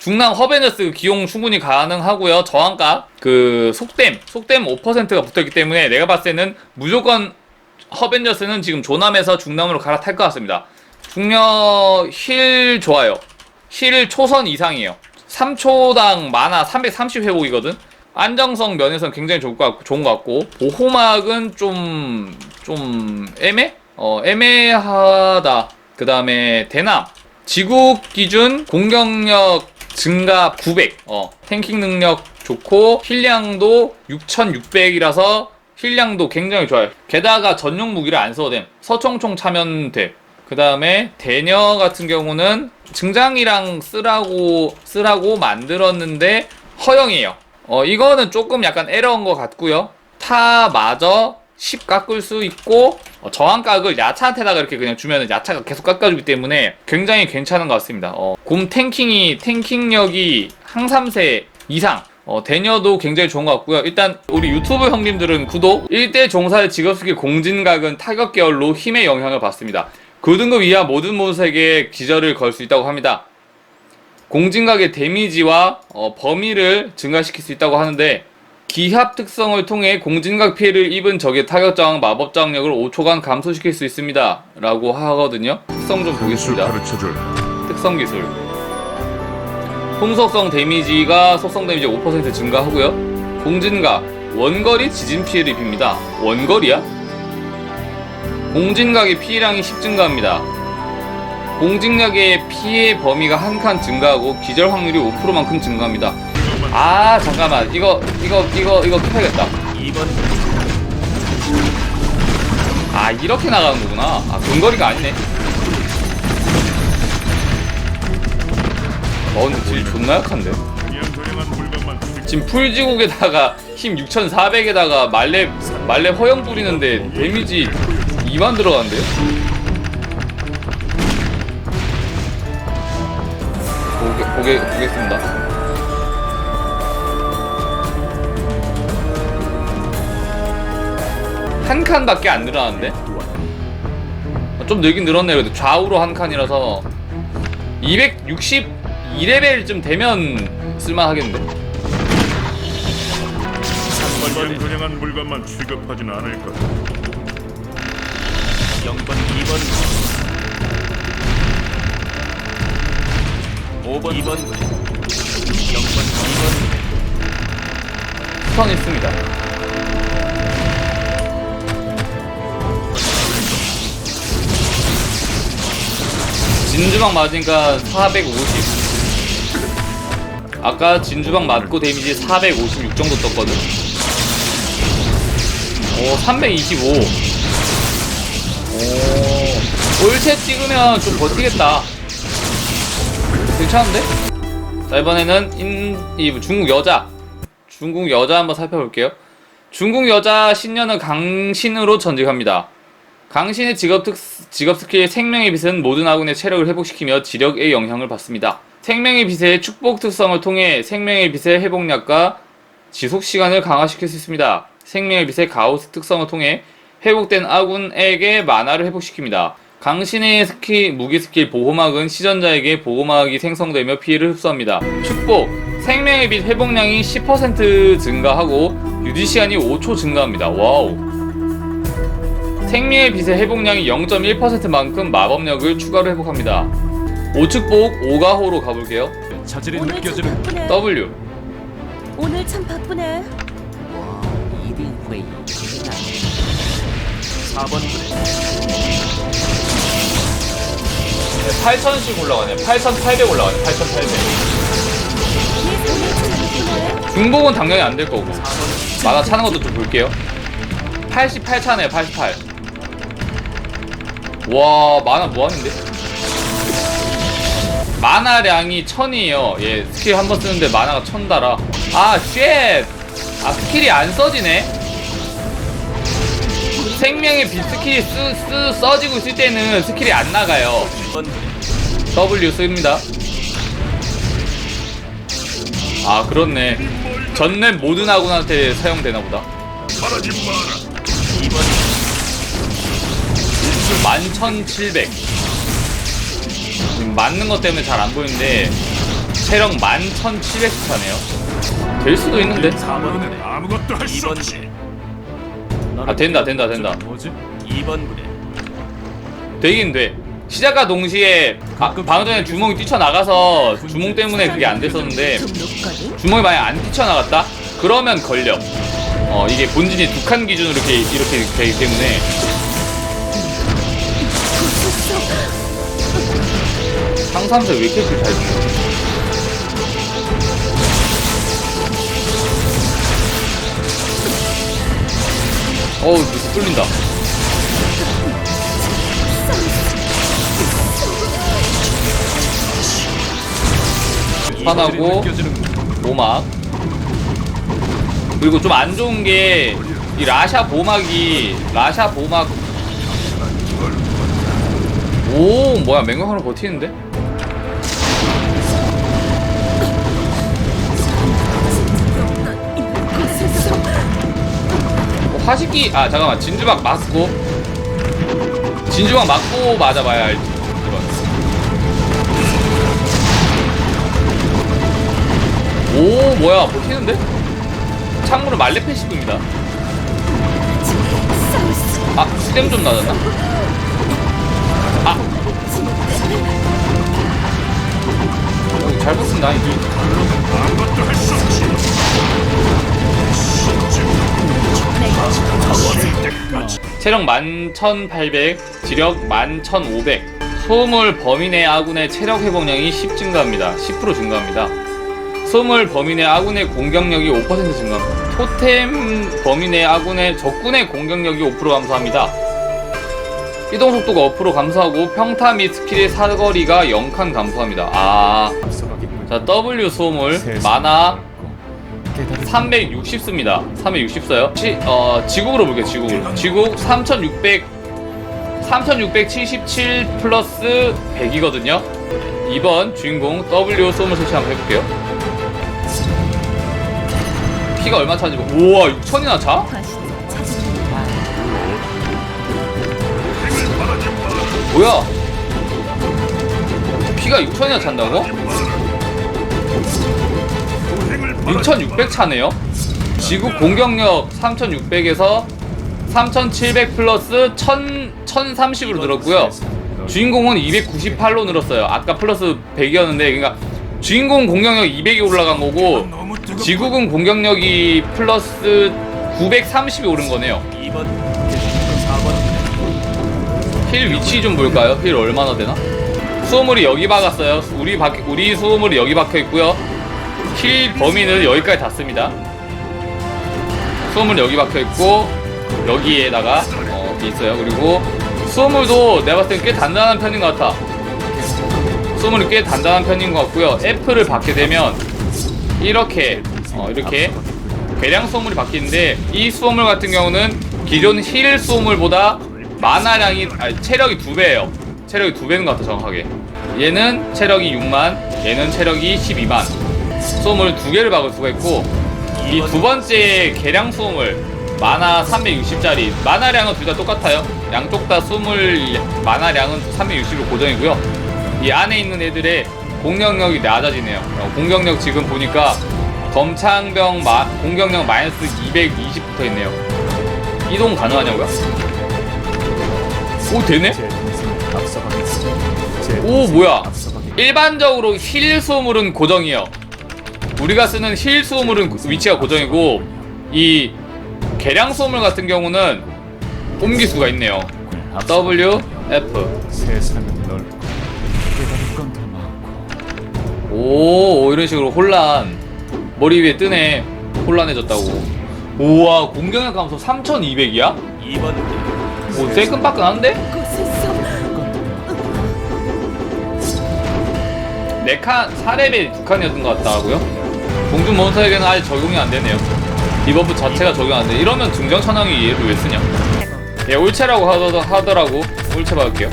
중남 허베너스 기용 충분히 가능하고요. 저항가 그 속댐 속댐 5%가 붙어있기 때문에 내가 봤을 때는 무조건 허벤져스는 지금 조남에서 중남으로 갈아탈 것 같습니다. 중력 힐 좋아요. 힐 초선 이상이에요. 3초당 만화 330 회복이거든. 안정성 면에서는 굉장히 좋을 것 같고, 좋은 것 같고 보호막은 좀 좀 애매? 어 애매하다. 그 다음에 대남 지국 기준 공격력 증가 900. 어 탱킹 능력 좋고 힐량도 6600이라서 힐량도 굉장히 좋아요. 게다가 전용 무기를 안 써도 됨. 서총총 차면 돼. 그 다음에 대녀 같은 경우는 증장이랑 쓰라고 쓰라고 만들었는데 허용이에요. 어 이거는 조금 약간 에러인 것 같고요. 타마저 10 깎을 수 있고 어, 저항각을 야차한테다가 이렇게 그냥 주면은 야차가 계속 깎아주기 때문에 굉장히 괜찮은 것 같습니다. 어, 곰 탱킹이 탱킹력이 항삼세 이상 어, 대녀도 굉장히 좋은 것 같고요. 일단 우리 유튜브 형님들은 구독 1대 종사의 직업스킬 공진각은 타격 계열로 힘의 영향을 받습니다. 고등급 이하 모든 모색에 기절을 걸 수 있다고 합니다. 공진각의 데미지와 어, 범위를 증가시킬 수 있다고 하는데 기합 특성을 통해 공진각 피해를 입은 적의 타격 저항 마법 저항력을 5초간 감소시킬 수 있습니다. 라고 하거든요. 특성 좀 보겠습니다. 가르쳐줄 특성 기술. 풍속성 데미지가 속성 데미지 5% 증가하고요. 공진각 원거리 지진 피해를 입힙니다. 원거리야? 공진각의 피해량이 10 증가합니다. 공진각의 피해 범위가 한 칸 증가하고 기절 확률이 5%만큼 증가합니다. 아 잠깐만 이거 이거 이거 이거 켜야겠다. 2번 아 이렇게 나가는 거구나. 아 근거리가 아니네. 어 근데 딜 존나 약한데. 지금 풀지국에다가 힘 6,400에다가 말렙 말렙 허영 뿌리는데 데미지 2만 들어간대요? 보게, 보게, 보겠습니다. 한 칸밖에 안 늘어나는데? 어, 좀 늘긴 늘었네 그래도 좌우로 한 칸이라서 262레벨쯤 되면 쓸만하겠는데? 그냥 저렴한 물건만 취급하진 않을 거야 0번 2번 5번 2번 0번 2번 스턴 있습니다. 진주방 맞으니까 450. 아까 진주방 맞고 데미지 456 정도 떴거든. 오, 325. 오, 올채 찍으면 좀 버티겠다. 괜찮은데? 자, 이번에는 인, 이 중국 여자. 중국 여자 한번 살펴볼게요. 중국 여자 신녀는 강신으로 전직합니다. 강신의 직업 특 직업 스킬 생명의 빛은 모든 아군의 체력을 회복시키며 지력에 영향을 받습니다. 생명의 빛의 축복 특성을 통해 생명의 빛의 회복력과 지속 시간을 강화시킬 수 있습니다. 생명의 빛의 가오스 특성을 통해 회복된 아군에게 만화를 회복시킵니다. 강신의 스킬, 무기 스킬 보호막은 시전자에게 보호막이 생성되며 피해를 흡수합니다. 축복, 생명의 빛 회복량이 10% 증가하고 유지 시간이 5초 증가합니다. 와우. 생명의 빛의 회복량이 0.1%만큼 마법력을 추가로 회복합니다. 오축복 오가호로 가볼게요. 자질이 오늘 참 느껴지는 바쁘네. W. 오늘 참 바쁘네. 1인 회의 4번 8000씩 올라가네. 8800 올라가네. 8800. 오늘 참 바쁘네. 중복은 당연히 안 될 거고. 4번 만화 차는 것도 좀 볼게요. 88 차네요, 88. 와, 만화 무한인데? 만화량이 1000이에요. 예, 스킬 한 번 쓰는데 만화가 1000 달아. 아, 쉣! 아, 스킬이 안 써지네? 생명의 빛 스킬이 쓰, 쓰, 써지고 있을 때는 스킬이 안 나가요. 1번 W 씁니다. 아, 그렇네. 전랩 모든 아군한테 사용되나 보다. 말하지 마라 2번 11,700. 지금 맞는 것 때문에 잘 안 보이는데 체력 11,700 스타네요 될 수도 있는데 4번 부대 아무것도 할수 2번 없지. 아 된다 된다 된다 2번 부대 되긴 돼 시작과 동시에 아, 방금 전에 주몽이 뛰쳐나가서 주몽 때문에 그게 안 됐었는데 주먹이 만약 안 뛰쳐나갔다? 그러면 걸려. 어, 이게 본진이 두 칸 기준으로 이렇게, 이렇게 되기 때문에. 상삼세 왜 이렇게 잘 주냐? 어우, 누구 뚫린다. 화나고, 보막 그리고 좀 안 좋은 게 이 라샤 보막이 라샤 보막 오 뭐야 맹광으로 버티는데 화식기 아 잠깐만. 진주박 맞고 진주박 맞고 맞아봐야 알지 오 뭐야. 버티는데? 창문을 말레페 씹습니다. 아 스템 좀 낮았나? 아. 어, 잘 붙는다. 이게 체력 11,800, 지력 11,500. 소물 범위 내 아군의 체력 회복량이 10 증가합니다. 10% 증가합니다. 범위 내 아군의 공격력이 5% 증가합니다. 토템 내 아군의 적군의 공격력이 5% 감소합니다. 이동 속도가 5% 감소하고 평타 및 스킬의 사거리가 0칸 감소합니다. 아, 자 W 소물 만화 360 씁니다. 360 써요. 지, 어, 지국으로 볼게요, 지국으로. 지국 3600, 3677 플러스 100이거든요. 2번 주인공 W 솜을 설치 한번 해볼게요. 피가 얼마 차지? 우와, 6천이나 차? 뭐야? 피가 6천이나 찬다고? 6600 차네요. 지구 공격력 3600에서 3700 플러스 1000, 1030으로 늘었고요. 주인공은 298로 늘었어요. 아까 플러스 100이었는데, 그러니까 주인공 공격력 200이 올라간 거고. 지구군 공격력이 플러스 930이 오른 거네요. 2번 4번 힐 위치 좀 볼까요? 힐 얼마나 되나? 수호물이 여기 박았어요. 우리 박 우리 수호물이 여기 박혀 있고요. 힐 범위는 여기까지 닿습니다. 수호물 여기 박혀 있고 여기에다가 어, 있어요. 그리고 수호물도 내가 봤을 때 꽤 단단한 편인 것 같아. 수호물이 꽤 단단한 편인 것 같고요. F를 받게 되면 이렇게 어, 이렇게 괴량 수호물이 바뀌는데 이 수호물 같은 경우는 기존 힐 수호물보다 만화량이 아니 체력이 두 배예요. 체력이 두 배인 것 같아 정확하게. 얘는 체력이 6만, 얘는 체력이 12만. 수호물 두 개를 박을 수가 있고 이 두 번째 개량 수호물 만화 360짜리 만화량은 둘 다 똑같아요. 양쪽 다 수호물 만화량은 360으로 고정이고요. 이 안에 있는 애들의 공격력이 낮아지네요. 어, 공격력 지금 보니까 검창병 마, 공격력 마이너스 220 붙어 있네요. 이동 가능하냐고요? 오 되네? 오 뭐야? 일반적으로 힐 수호물은 고정이에요. 우리가 쓰는 힐 수호물은 위치가 고정이고 이 개량 수호물 같은 경우는 옮길 수가 있네요. W F 세상은 넓고 깨달을 건더 많고 오, 오, 이런 식으로 혼란 머리 위에 뜨네 혼란해졌다고 우와 공격력 감소 3200이야? 2번 부대 오 새끈빠끈한데? 네칸 4레벨 두 칸이었던 것 같다고요? 공중 몬스터에게는 아직 적용이 안 되네요 디버프 자체가 적용 안 돼. 이러면 중정 천왕이 얘를 왜 쓰냐? 예, 울체라고 하더, 하더라고. 울체 받을게요.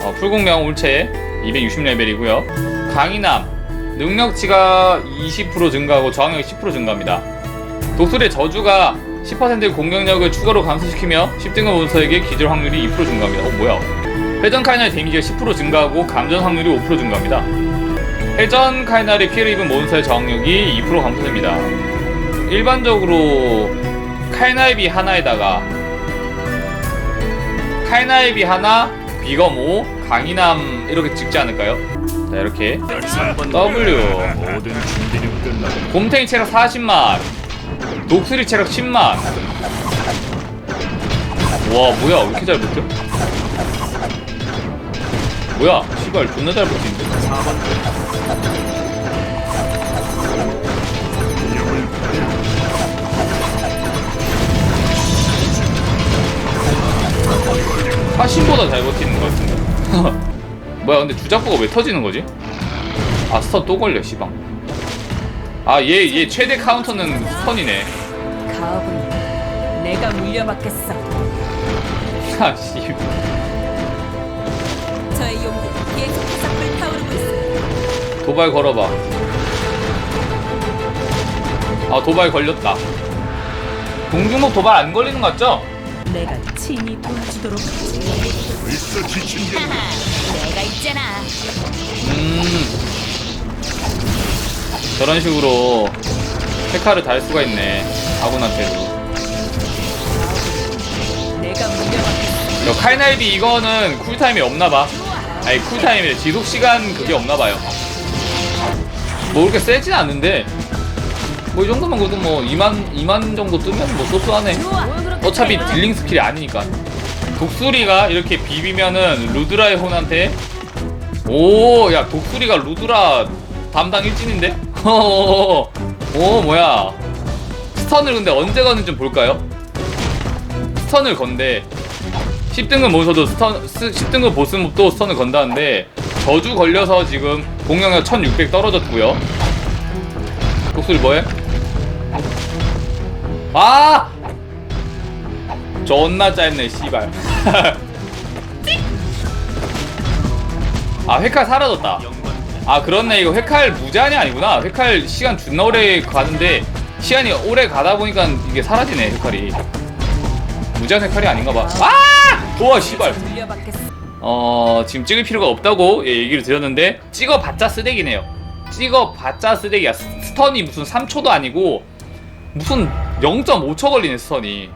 어, 풀공명 울체 260레벨이고요. 강인함 능력치가 20% 증가하고 저항력이 10% 증가합니다. 독수리의 저주가 10% 공격력을 추가로 감소시키며 10등급 몬스터에게 기절 확률이 2% 증가합니다. 어 뭐야? 회전 카이널 데미지가 10% 증가하고 감전 확률이 5% 증가합니다. 회전 카이날이 피해를 입은 몬스터의 저항력이 2% 감소됩니다. 일반적으로 칼날비 하나에다가 칼날비 하나, 비검 5, 강인함 이렇게 찍지 않을까요? 자 이렇게 13번 W. 곰탱이 체력 40만 독수리 체력 10만 와 뭐야 왜 이렇게 잘 붙죠? 뭐야 시발 존나 잘 붙는데 4번 부대 위협을 받으라. 사신보다 잘 버티는 것 같은데 뭐야 근데 주작구가 왜 터지는 거지? 아 스턴 또 걸려 시방 아얘얘 최대 카운터는 스턴이네 가업은 내가 물려받겠어. 아 씨 도발 걸어봐 아 도발 걸렸다 동중목 도발 안 걸리는 거 같죠? 내가 친히 도와주도록. 벌써 지친 게 내가 있잖아. 음 저런 식으로 페카를 달 수가 있네 아군한테도 내가 물려받겠어. 저 칼날비 이거는 쿨타임이 없나봐 아니 쿨타임이 지속시간 그게 없나봐요 뭐 그렇게 세진 않는데 뭐 이 정도만 그래도 뭐 2만 2만 정도 뜨면 뭐 소소하네. 어차피 딜링 스킬이 아니니까 독수리가 이렇게 비비면은 루드라의 혼한테 오 야 독수리가 루드라 담당 일진인데? 오 뭐야 스턴을 근데 언제 거는 좀 볼까요? 스턴을 건데 10등급 몬스터도 스턴 10등급 보스몹도 스턴을 건다는데 저주 걸려서 지금 공격력 1600 떨어졌고요. 독수리 뭐해? 아! 존나 짧네 씨발. 아 회칼 사라졌다. 0번 부대 아 그렇네. 이거 회칼 무제한이 아니구나. 회칼 시간 존나 오래 가는데 시간이 오래 가다 보니까 이게 사라지네 회칼이. 무제한 회칼이 아닌가 봐. 아! 우와 씨발 어. 어 지금 찍을 필요가 없다고 예, 얘기를 드렸는데 찍어봤자 쓰레기네요 찍어봤자 쓰레기야 스- 스턴이 무슨 3초도 아니고 무슨 0.5초 걸리네 스턴이